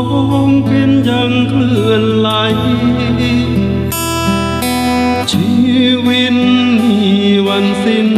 องเป็นยังเคลื่อนไหล ชีวิตมีวันสิ้น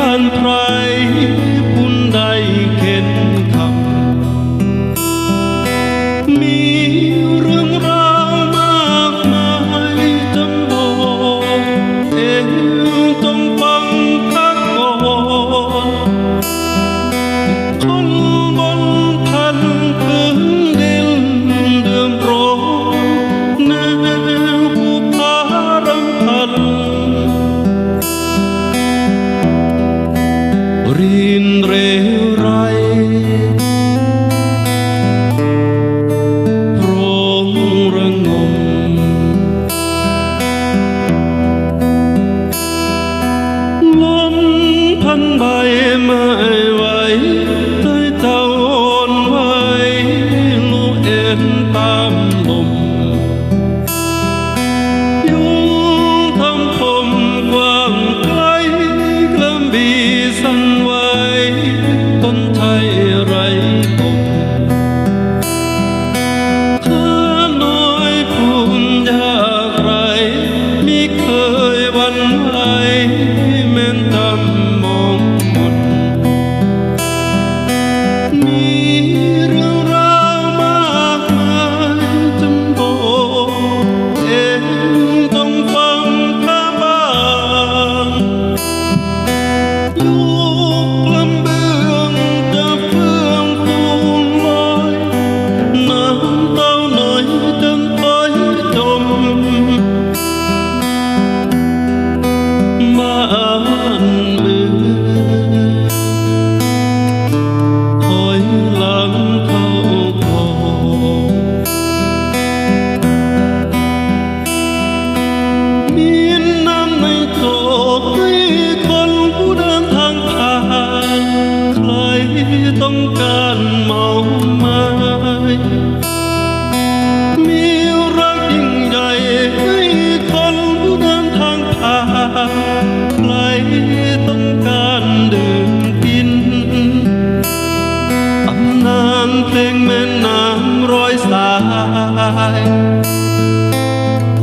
mantra. my wife ต้องการเมาไม้มีรักยิ่งใหญ่ให้คนเดินทางผ่านใครต้องการดื่มกินอำนาจเพลงแม่น้ำร้อยสาย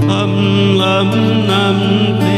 ทำลำนำเพล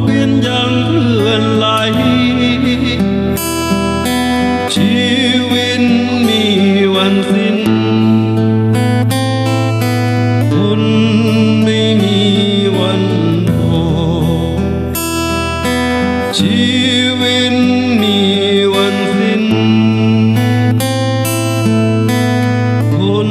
เวียนยังเลื่อนไหล ชีวิตมีวันสิ้นคนไม่มีวันพอชีวิตมีวันสิ้นคน